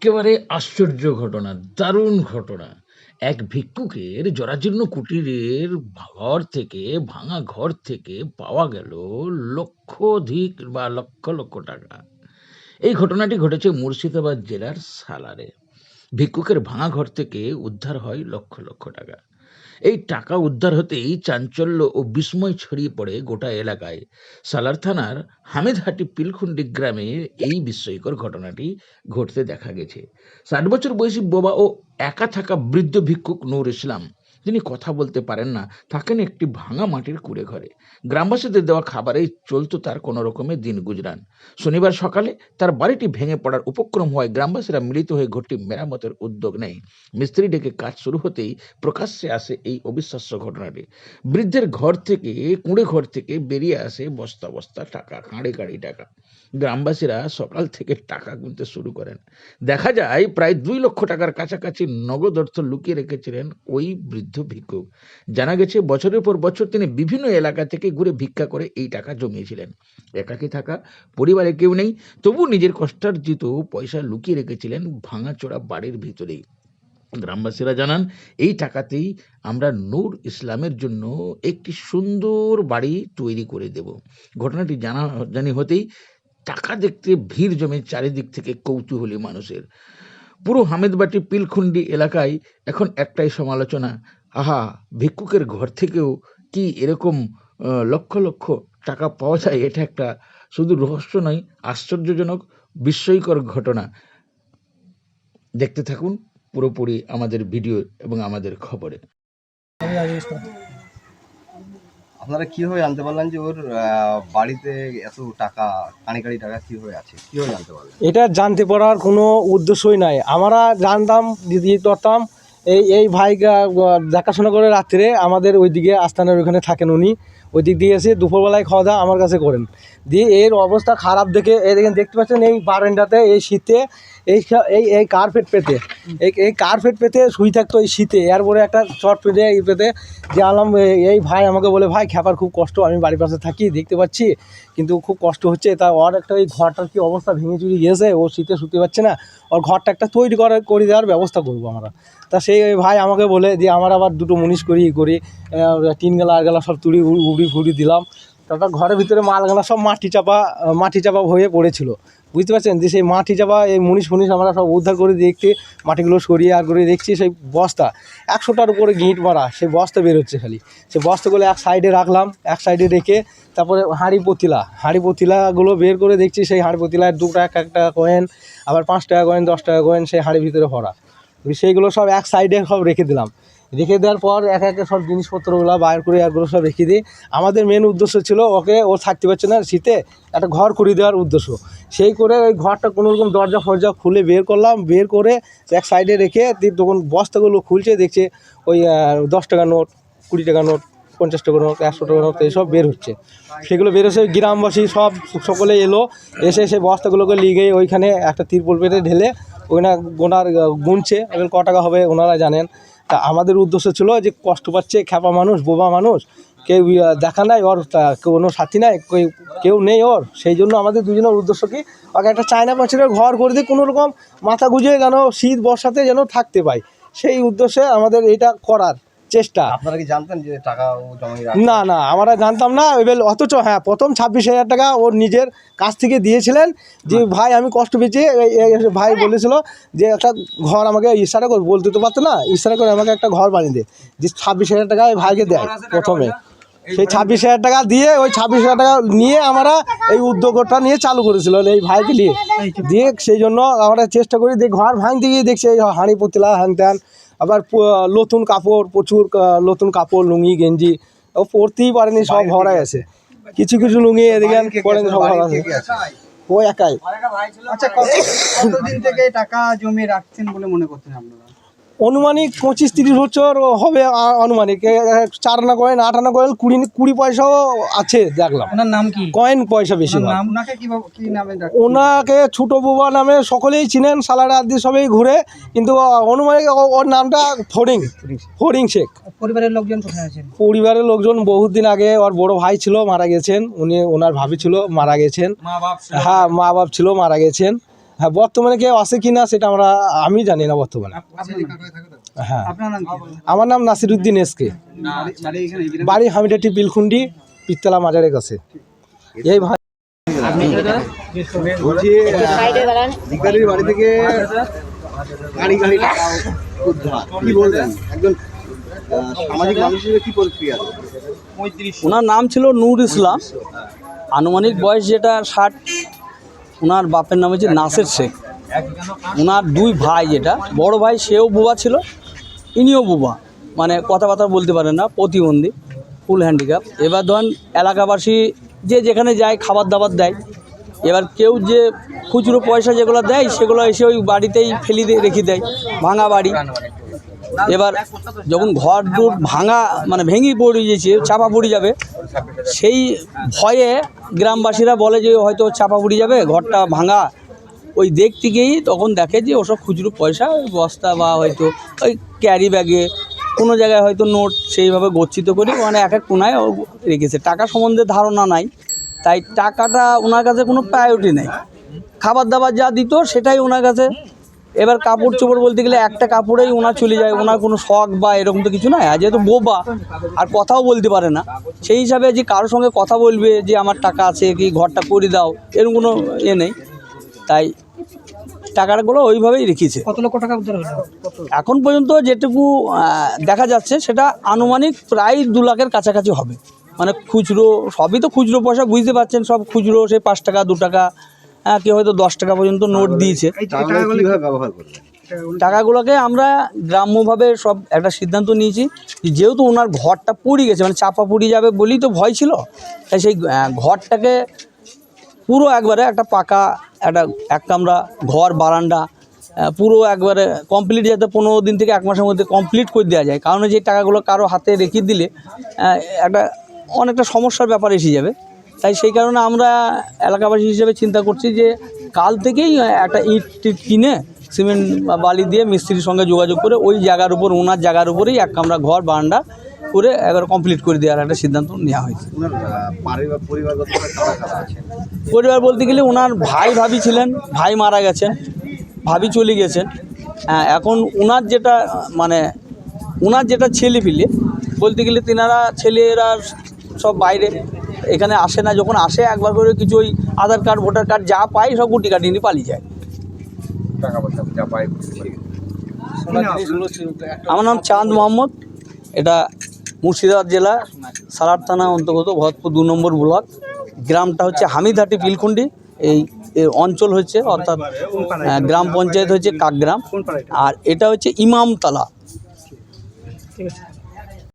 এক্কেবারে আশ্চর্য ঘটনা, দারুণ ঘটনা। এক ভিক্ষুকের জরাজীর্ণ কুটিরের ঘর থেকে, ভাঙা ঘর থেকে পাওয়া গেল লক্ষাধিক বা লক্ষ লক্ষ টাকা। এই ঘটনাটি ঘটেছে মুর্শিদাবাদ জেলার সালারে। ভিক্ষুকের ভাঙা ঘর থেকে উদ্ধার হয় লক্ষ লক্ষ টাকা। এই টাকা উদ্ধার হতেই চাঞ্চল্য ও বিস্ময় ছড়িয়ে পড়ে গোটা এলাকায়। সালার থানার হামেদহাটি পিলখুন্ডি গ্রামে এই বিস্ময়কর ঘটনাটি ঘটতে দেখা গেছে। ষাট বছর বয়সী বোবা ও একা থাকা বৃদ্ধ ভিক্ষুক নূর ইসলাম তিনি কথা বলতে পারেন না। থাকেন একটি ভাঙা মাটির কুড়ে ঘরে গ্রামবাসীদের দেওয়া খাবারেই চলতো তার কোনো রকমের দিন গুজরান। শনিবার সকালে তার বাড়িটি ভেঙে পড়ার উপক্রম হওয়ায় গ্রামবাসীরা মিলিত হয়ে ঘরটি মেরামতের উদ্যোগ নেয়। মিস্ত্রি ডেকে কাজ শুরু হতেই প্রকাশ্যে আসে এই অবিশ্বাস্য ঘটনাটি। বৃদ্ধের ঘর থেকে কুঁড়ে ঘর থেকে বেরিয়ে আসে বস্তা বস্তা টাকা, কাঁড়ে, কাঁড়ি, টাকা। গ্রামবাসীরা সকাল থেকে টাকা গুনতে শুরু করেন। দেখা যায়, প্রায় দুই লক্ষ টাকার কাছাকাছি নগদ অর্থ লুকিয়ে রেখেছিলেন ওই বৃদ্ধ ভিক্ষুক। জানা গেছে, বছরের পর বছর তিনি বিভিন্ন এলাকা থেকে ঘুরে ভিক্ষা করে এই টাকা জমিয়েছিলেন। একাকি থাকা পরিবারে কেউ নেই তবু নিজের কষ্টার্জিত পয়সা লুকিয়ে রেখেছিলেন ভাঙাচোরা বাড়ির ভিতরেই। গ্রামবাসীরা জানান, এই টাকাতেই আমরা নূর ইসলামের জন্য একটি সুন্দর বাড়ি তৈরি করে দেব। ঘটনাটি জানা জানি হতেই টাকা দেখতে, ভিড় জমে চারিদিক থেকে কৌতূহলী মানুষের। পুরো হামেদবাটি পিলখুন্ডি এলাকায় এখন একটাই সমালোচনা, আহা, ভিক্ষুকের ঘর থেকেও কি এরকম লক্ষ লক্ষ টাকা পাওয়া যায় এটা একটা শুধু রহস্য নয়, আশ্চর্যজনক, বিস্ময়কর ঘটনা। দেখতে থাকুন পুরোপুরি আমাদের ভিডিও এবং আমাদের খবরে। আপনারা কীভাবে জানতে পারলেন যে ওর বাড়িতে এত টাকা কানি কানি টাকা কীভাবে আছে? কীভাবে জানতে পারলেন? এটা জানতে পারার কোনো উদ্দেশ্যই নাই। আমরা জানতাম, দিদি করতাম, এই এই ভাইকে দেখাশোনা করে রাত্রে আমাদের ওইদিকে আস্থানের ওইখানে থাকেন উনি। ওই দিক দিয়ে এসে দুপুরবেলায় খাওয়া দাওয়া আমার কাছে করেন। দিয়ে এর অবস্থা খারাপ দেখে, এই দেখেন, দেখতে পাচ্ছেন এই বারান্দাতে, এই শীতে, এই এই এই কার্পেট পেতে। এই এই কার্পেট পেতে শুই থাকতো এই শীতে। এরপরে একটা চট পেতে, এই পেতে। যে আলাম এই ভাই আমাকে বলে, ভাই, খেপার খুব কষ্ট, আমি বাড়ির পাশে থাকি, দেখতে পাচ্ছি। কিন্তু খুব কষ্ট হচ্ছে, তা ওর একটা ওই ঘরটার কি অবস্থা ভেঙে চুরি গিয়েছে, ও শীতে শুতে পারছে না। ওর ঘরটা একটা তৈরি করে করে দেওয়ার ব্যবস্থা করব আমরা। তা সেই ভাই আমাকে বলে, দিয়ে আমার আবার দুটো মুনিশ করি করি টিন গেলা আর গেলা সব তুড়ি উড়ি ফুড়ি দিলাম। তারপর ঘরের ভিতরে মালগালা সব মাটি চাপা মাটি চাপা হয়ে পড়েছিল। বুঝতে পারছেন? যে সেই মাটি চাপা, এই মুনিশ ফুনিশ আমরা সব উদ্ধার করে দেখছি মাটিগুলো সরিয়ে আর করে দেখছি সেই বস্তা। একশোটার উপরে গিঁট মারা, সেই বস্তা বেরোচ্ছে খালি। সেই বস্তাগুলো এক সাইডে রাখলাম, এক সাইডে রেখে তারপরে হাঁড়ি পতিলা, হাঁড়ি পতিলাগুলো বের করে দেখছি সেই হাঁড়ি পতিলায় দু টাকা, এক টাকা কয়েন আবার পাঁচ টাকা কয়েন দশ টাকা কয়েন সেই হাঁড়ির ভিতরে ভরা। সেইগুলো সব এক সাইডে সব রেখে দিলাম। রেখে দেওয়ার পর এক একে সব জিনিসপত্রগুলো বাইর করে একগুলো সব রেখে দিই। আমাদের মেন উদ্দেশ্য ছিল ওকে ও থাকতে পারছে না শীতে, একটা ঘর করে দেওয়ার উদ্দেশ্য। সেই করে ওই ঘরটা কোনো রকম দরজা ফরজা খুলে বের করলাম, বের করে এক সাইডে রেখে তখন বস্তাগুলো খুলছে, দেখছে ওই দশ টাকা নোট, কুড়ি টাকা নোট, পঞ্চাশ টাকা নোট, একশো টাকা নোট, এইসব বের হচ্ছে। সেগুলো বের হচ্ছে, গ্রামবাসী সব সকলে এলো, এসে সেই বস্তাগুলোকে লিগে ওইখানে একটা তিরপল পেটে ঢেলে ওইখানে গোনার গুনছে। এবার ক টাকা হবে ওনারা জানেন। তা আমাদের উদ্দেশ্য ছিল যে কষ্ট পাচ্ছে, খ্যাপা মানুষ, বোবা মানুষ, কেউ দেখা নাই ওর কোনো সাথী নাই, কেউ কেউ নেই ওর। সেই জন্য আমাদের দুজনের উদ্দেশ্য কি ওকে একটা চায়না পাঁচিলের ঘর করে দিয়ে কোনো রকম মাথা গুঁজে যেন শীত বর্ষাতে যেন থাকতে পায়। সেই উদ্দেশ্যে আমাদের এটা করার। চেষ্টা। আপনারা কি জানতেন যে টাকা না না আমরা জানতাম না। এবার অথচ হ্যাঁ প্রথম ছাব্বিশ হাজার টাকা ওর নিজের কাছ থেকে দিয়েছিলেন। যে ভাই আমি কষ্ট পেয়েছি। ভাই বলেছিল যে একটা ঘর আমাকে ইশারা করে। বলতে তো পারতো না। ইশারা করে আমাকে একটা ঘর বানিয়ে দে। যে ছাব্বিশ হাজার টাকা ওই ভাইকে দেয় প্রথমে। সেই ছাব্বিশ হাজার টাকা দিয়ে ওই ছাব্বিশ হাজার টাকা নিয়ে আমরা এই উদ্যোগটা নিয়ে চালু করেছিল এই ভাইকে নিয়ে। দিয়ে সেই জন্য আমরা চেষ্টা করি দিয়ে ঘর ভাঙতে গিয়ে দেখছি এই হাঁড়ি পতিলা হ্যান ত্যান আবার নতুন কাপড় প্রচুর নতুন কাপড় লুঙ্গি গেঞ্জি ও পরতেই পারেনি সব ভরা আছে। কিছু কিছু লুঙ্গি এদিকে পরেন সব ভরা আছে? ও একাই। আচ্ছা কত কতদিন থেকে টাকা জমিয়ে রাখছেন বলে মনে করতেন আপনারা? অনুমানিক পঁচিশ তিরিশ বছর হবে আনুমানিক। চার আনা কয়েন আট আনা কয়েন কুড়ি কুড়ি পয়সাও আছে দেখলাম। ওনার নাম কি? কয়েন পয়সা বেশি ওনাকে কীভাবে কি নামে ডাক ওনাকে ছোট বুবা নামে সকলেই চিনেন সালারা আদি সবাই ঘুরে। কিন্তু অনুমানিক ওর নামটা ফড়িং ফড়িং শেখ। পরিবারের লোকজন কোথায় আছেন? পরিবারের লোকজন বহুত দিন আগে ওর বড় ভাই ছিল মারা গেছেন। উনি ওনার ভাবি ছিল মারা গেছেন। মা বাপ হ্যাঁ মা বাপ ছিল মারা গেছেন। হ্যাঁ বর্তমানে কেউ আছে কি না সেটা আমরা আমি জানি না বর্তমানে। হ্যাঁ। আমার নাম নাসির উদ্দিন এসকে বাড়ি- হামিডাটি বিলখুন্ডি পিত্তলা মাজারের কাছে। এই ভাই বাড়ি থেকে গাড়ি গাড়ি কি বলবেন? একজন সামাজিক মানুষ কি প্রতিক্রিয়া? ওনার নাম ছিল নূর ইসলাম। আনুমানিক বয়স যেটা ষাট ওনার বাপের নাম হচ্ছে নাসের শেখ। ওনার দুই ভাই যেটা, বড় ভাই সেও বুবা ছিল, ইনিও বুবা। মানে কথাবার্তা বলতে পারেন না, প্রতিবন্ধী, ফুল হ্যান্ডিক্যাপ এবার ধরেন এলাকাবাসী যে যেখানে যায়, খাবার দাবার দেয়, এবার কেউ যে খুচরো পয়সা যেগুলো দেয়, সেগুলো এসে ওই বাড়িতেই ফেলি রেখে দেয়, ভাঙা বাড়ি। এবার যখন ঘর দূর ভাঙা মানে ভেঙে পড়ে গিয়েছে, চাপা পড়ে যাবে, সেই ভয়ে গ্রামবাসীরা বলে যে হয়তো চাপা পড়ে যাবে, ঘরটা ভাঙা। ওই দেখতে গিয়েই তখন দেখে যে ওসব খুচরো পয়সা ওই বস্তা বা হয়তো ওই ক্যারি ব্যাগে, কোনো জায়গায় হয়তো নোট সেইভাবে গচ্ছিত করে মানে এক এক কোনায় রেখেছে। টাকা সম্বন্ধে ধারণা নাই, তাই টাকাটা ওনার কাছে কোনো প্রায়োরিটি নেই। খাবার দাবার যা দিত সেটাই ওনার কাছে এবার কাপড় চোপড় বলতে গেলে একটা কাপড়েই ওনার চলে যায় ওনার কোনো শখ বা এরকম তো কিছু নয় আর যেহেতু বোবা আর কথাও বলতে পারে না। সেই হিসাবে যে কারোর সঙ্গে কথা বলবে যে আমার টাকা আছে কি ঘরটা করে দাও এরকম কোনো ইয়ে নেই। তাই টাকাগুলো ওইভাবেই রেখেছে। কত লক্ষ টাকা উদ্ধার এখন পর্যন্ত যেটুকু দেখা যাচ্ছে সেটা আনুমানিক প্রায় দু লাখের কাছাকাছি হবে। মানে খুচরো সবই তো খুচরো পয়সা বুঝতে পারছেন সব খুচরো সেই পাঁচ টাকা দু টাকা কেউ হয়তো দশ টাকা পর্যন্ত নোট দিয়েছে। এই যে টাকাগুলো টাকাগুলো কীভাবে ব্যবহার করবেন? টাকাগুলোকে আমরা গ্রাম্যভাবে সব একটা সিদ্ধান্ত নিয়েছি যেহেতু ওনার ঘরটা পুড়ে গেছে মানে চাপা পুড়ে যাবে বলেই তো ভয় ছিল তাই সেই ঘরটাকে পুরো একবারে একটা পাকা একটা এক কামরা ঘর বারান্দা পুরো একবারে কমপ্লিট যাতে পনেরো দিন থেকে এক মাসের মধ্যে কমপ্লিট করে দেওয়া যায়। কারণ যে টাকাগুলো কারও হাতে রেখে দিলে একটা অনেকটা সমস্যার ব্যাপার এসে যাবে। তাই সেই কারণে আমরা এলাকাবাসী হিসেবে চিন্তা করছি যে কাল থেকেই একটা ইট টিট কিনে সিমেন্ট বা বালি দিয়ে মিস্ত্রির সঙ্গে যোগাযোগ করে ওই জায়গার উপর ওনার জায়গার উপরেই এক কামরা ঘর বারান্দা করে একবার কমপ্লিট করে দেওয়ার একটা সিদ্ধান্ত নেওয়া হয়েছে। পরিবার বলতে গেলে ওনার ভাই ভাবি ছিলেন ভাই মারা গেছেন ভাবি চলে গেছেন। হ্যাঁ, এখন ওনার যেটা মানে ওনার যেটা ছেলে ফিলে বলতে গেলে তিনারা ছেলেরা সব বাইরে। এখানে আসে না যখন আসে একবার করে কিছু ওই আধার কার্ড ভোটার কার্ড যা পায় সব গুটি কাটি নিয়ে পালিয়ে যায়। আমার নাম চাঁদ মোহাম্মদ এটা মুর্শিদাবাদ জেলা সালার থানা অন্তর্গত ভরতপুর দু নম্বর ব্লক। গ্রামটা হচ্ছে হামিদহাটি পিলকুন্ডি এই অঞ্চল হচ্ছে অর্থাৎ গ্রাম পঞ্চায়েত হচ্ছে কাকগ্রাম। আর এটা হচ্ছে ইমামতলা। ঠিক আছে।